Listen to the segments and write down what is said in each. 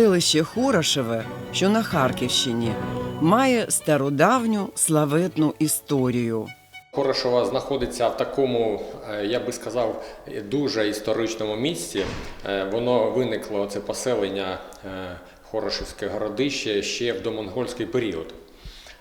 Селище Хорошеве, що на Харківщині, має стародавню славетну історію. Хорошова знаходиться в такому, е, я би сказав, дуже історичному місці. Е, Воно виникло це поселення е, Хорошівське городище ще в домонгольський період.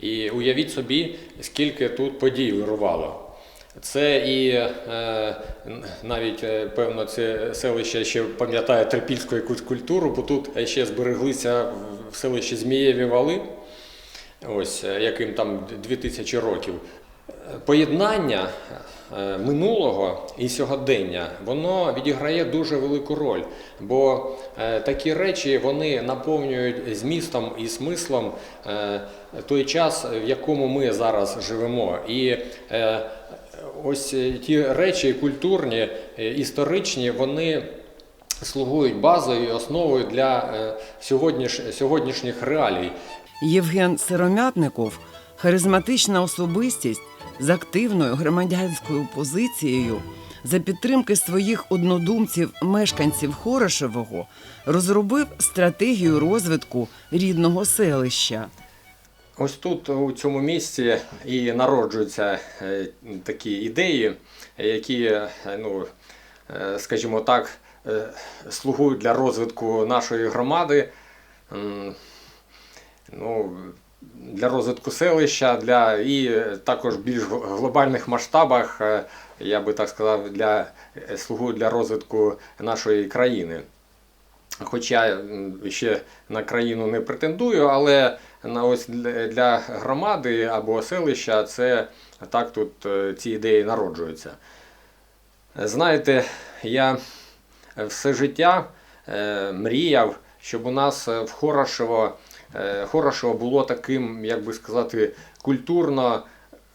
І уявіть собі, скільки тут подій вирувало. Це і е, навіть е, певно це селище ще пам'ятає трипільську якусь культуру, бо тут ще збереглися в селищі Змієві вали, ось е, яким там 2000 років. Поєднання е, минулого і сьогодення воно відіграє дуже велику роль, бо такі речі вони наповнюють змістом і смислом той час, в якому ми зараз живемо. І ось е, ті речі культурні, е, історичні, вони слугують базою і основою для е, сьогодніш, сьогоднішніх реалій. Євген Сиромятников харизматична особистість з активною громадянською позицією за підтримки своїх однодумців, мешканців Хорошевого, розробив стратегію розвитку рідного селища. Ось тут, у цьому місці, і народжуються е, такі ідеї, які, е, ну, е, скажімо так, слугують для розвитку нашої громади, ну, для розвитку селища, для і також в більш глобальних масштабах, я би так сказав, для, слугують для розвитку нашої країни. Хоча ще на країну не претендую, але на ось для громади або селища це так тут е, ці ідеї народжуються. Знаєте, я все життя е, мріяв, щоб у нас е, в Хорошево, Хорошево було таким, як би сказати, культурно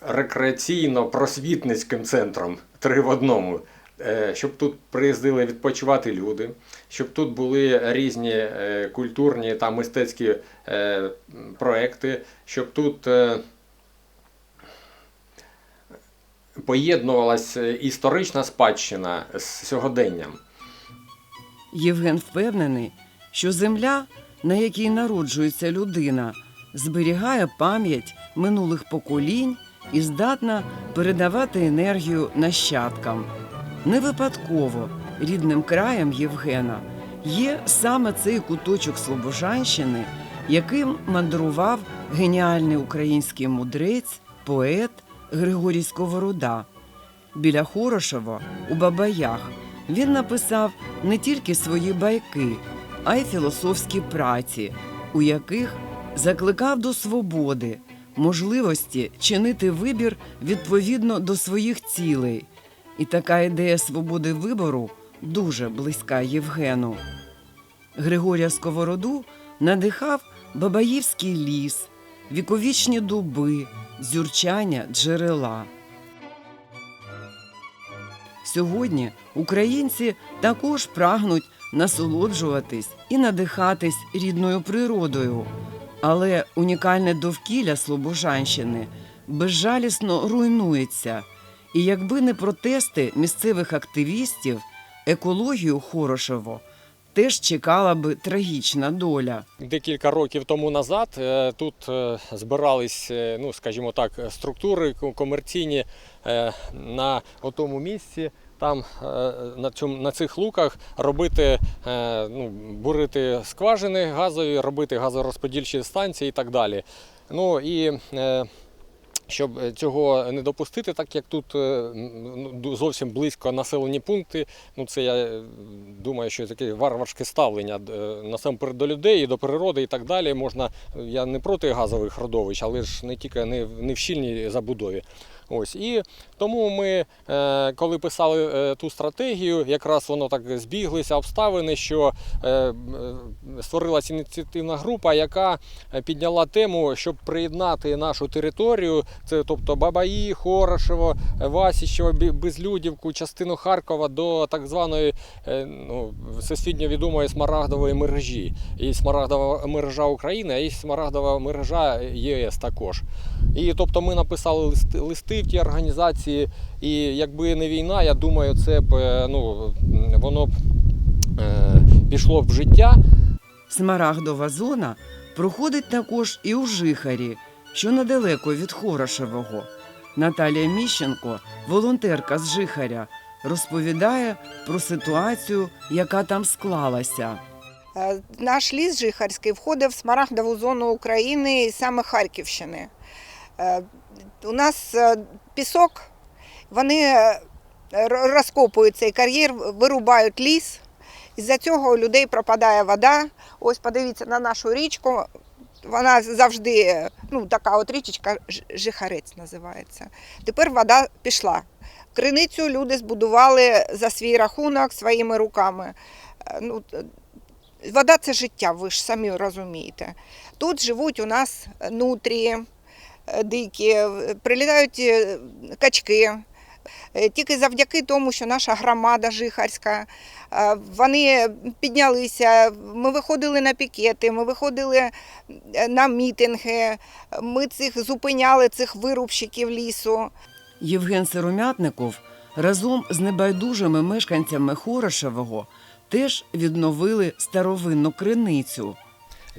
рекреаційно-просвітницьким центром три в одному. Е, Щоб тут приїздили відпочивати люди, щоб тут були різні е, культурні та мистецькі е, проекти, щоб тут поєднувалася історична спадщина з сьогоденням. Євген впевнений, що земля, на якій народжується людина, зберігає пам'ять минулих поколінь і здатна передавати енергію нащадкам. Не випадково рідним краєм Євгена є саме цей куточок Слобожанщини, яким мандрував геніальний український мудрець, поет Григорій Сковорода. Біля Хорошова у Бабаях він написав не тільки свої байки, а й філософські праці, у яких закликав до свободи, можливості чинити вибір відповідно до своїх цілей. І така ідея свободи вибору дуже близька Євгену. Григорія Сковороду надихав Бабаївський ліс, віковічні дуби, зюрчання джерела. Сьогодні українці також прагнуть насолоджуватись і надихатись рідною природою, але унікальне довкілля Слобожанщини безжалісно руйнується. І якби не протести місцевих активістів, екологію Хорошево теж чекала би трагічна доля. Декілька років тому назад е, тут е, збирались, е, ну скажімо так, структури комерційні на тому місці. Там на цьому на цих луках робити, ну, бурити скважини газові, робити газорозподільчі станції і так далі. Ну і щоб цього не допустити, так як тут е, зовсім близько населені пункти, ну це я е, думаю, що таке варварське ставлення е, насамперед до людей, і до природи і так далі. Можна, я не проти газових родовищ, але ж не тільки не в щільній забудові. Ось і тому ми, е, коли писали е, ту стратегію, якраз воно так збіглися обставини, що е, створилася ініціативна група, яка підняла тему, щоб приєднати нашу територію, це тобто Бабаї, Хорошево, Васіщево, Безлюдівку, частину Харкова до так званої ну, всесвітньо відомої смарагдової мережі. І смарагдова мережа України, є смарагдова мережа ЄС також. І тобто ми написали листи, листи в ті організації, і якби не війна, я думаю, це б е, ну, воно б е, пішло б в життя. Смарагдова зона проходить також і у Жихарі, що недалеко від Хорошевого. Наталія Міщенко, волонтерка з Жихаря, розповідає про ситуацію, яка там склалася. Е, Наш ліс Жихарський входить в Смарагдову зону України і саме Харківщини. Е, У нас е, пісок, вони е, розкопують цей кар'єр, вирубають ліс. Із-за цього у людей пропадає вода. Ось подивіться на нашу річку. Вона завжди ну, така от річечка Жихарець називається. Тепер вода пішла. Криницю люди збудували за свій рахунок своїми руками. Ну, Вода це життя, ви ж самі розумієте. Тут живуть у нас нутрії дикі, е, прилітають е, качки. Е, Тільки завдяки тому, що наша громада жихарська, е, вони піднялися, ми виходили на пікети, ми виходили е, на мітинги, ми цих зупиняли цих вирубщиків лісу. Євген Сиромятников разом з небайдужими мешканцями Хорошевого теж відновили старовинну криницю.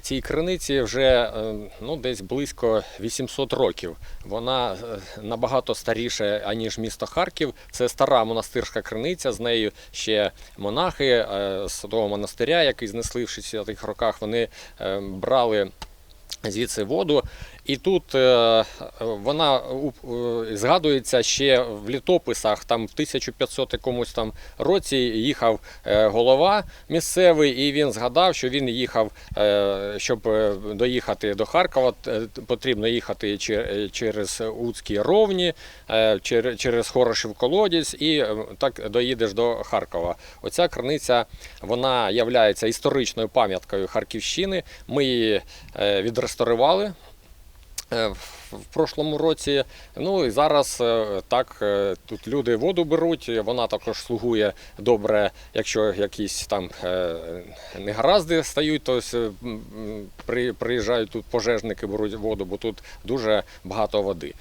Цій криниці вже е, ну, десь близько 800 років. Вона е, набагато старіша, аніж місто Харків. Це стара монастирська криниця. З нею ще монахи е, з того монастиря, який знесли в 60-х роках, вони е, брали. Звідси воду, і тут е, вона е, згадується ще в літописах. Там в 1500 якомусь там році їхав е, голова місцевий, і він згадав, що він їхав, щоб доїхати до Харкова, потрібно їхати чер- через Уцькі ровні, чер- через Хорошів колодязь, і так доїдеш до Харкова. Оця криниця вона є історичною пам'яткою Харківщини. Ми її відреставрували. Е, в- прошлому році, ну і зараз е, так е, тут люди воду беруть. Вона також слугує добре, якщо якісь там негаразди стають, то приїжджають тут пожежники, беруть воду, бо тут дуже багато води.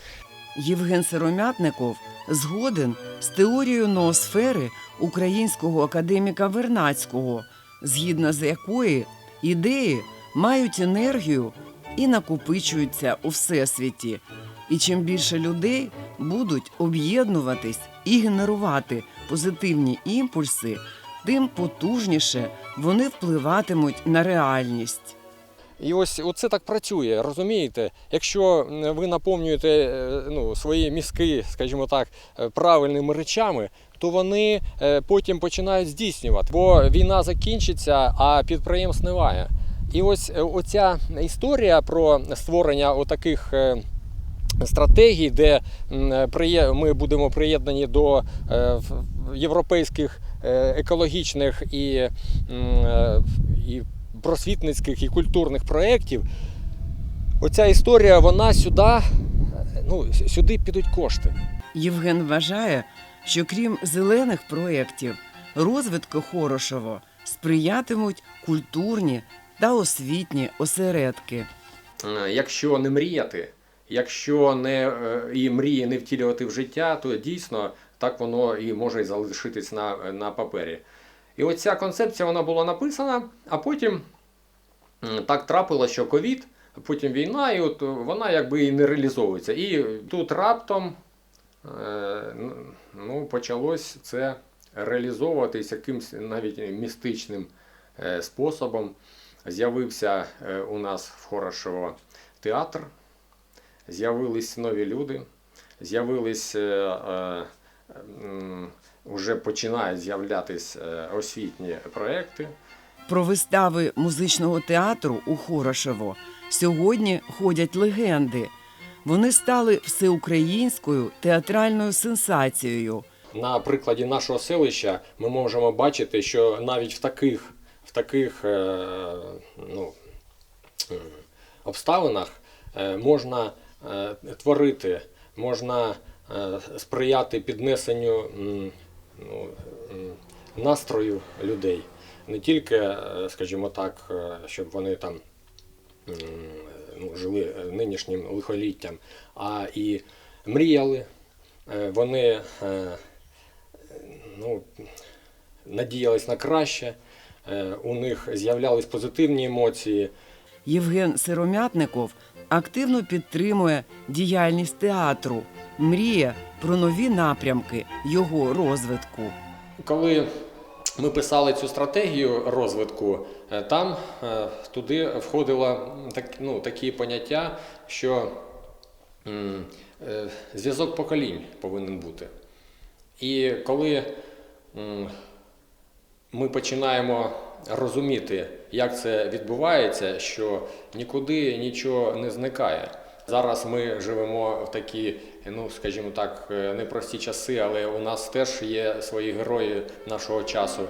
Євген Сиромятников згоден з теорією ноосфери українського академіка Вернацького, згідно з якої ідеї мають енергію і накопичуються у всесвіті. І чим більше людей будуть об'єднуватись і генерувати позитивні імпульси, тим потужніше вони впливатимуть на реальність. І ось оце так працює, розумієте? Якщо ви наповнюєте е, ну, свої мізки, скажімо так, е, правильними речами, то вони е, потім починають здійснювати. Бо війна закінчиться, а підприємств немає. І ось е, оця історія про створення отаких. е, Стратегій, де ми будемо приєднані до е, європейських екологічних і, і просвітницьких і культурних проєктів. Оця історія, вона сюди, ну, сюди підуть кошти. Євген вважає, що крім зелених проєктів, розвитку Хорошево сприятимуть культурні та освітні осередки. Е, Якщо не мріяти, якщо не е, і мрії не втілювати в життя, то дійсно так воно і може залишитись на, на папері. І оця концепція вона була написана, а потім так трапилося, що ковід, потім війна, і от вона якби і не реалізовується. І тут раптом е, ну, почалось це реалізовуватись якимось навіть містичним способом. З'явився е, у нас в Хорошево театр, з'явились нові люди, з'явились е, е, вже починають з'являтись е, освітні проекти. Про вистави музичного театру у Хорошево сьогодні ходять легенди. Вони стали всеукраїнською театральною сенсацією. На прикладі нашого селища ми можемо бачити, що навіть в таких, таких е, ну, е, обставинах е, можна творити, можна сприяти піднесенню ну, настрою людей. Не тільки, скажімо так, щоб вони там ну, жили нинішнім лихоліттям, а і мріяли. Вони ну, надіялись на краще, у них з'являлись позитивні емоції. Євген Сиромятников активно підтримує діяльність театру, мріє про нові напрямки його розвитку. Коли ми писали цю стратегію розвитку, е, там е, туди входило так, ну, такі поняття, що е, зв'язок поколінь повинен бути. І коли ми починаємо розуміти, як це відбувається, що нікуди нічого не зникає. Зараз ми живемо в такі, ну скажімо так, е, непрості часи, але у нас теж є свої герої нашого часу.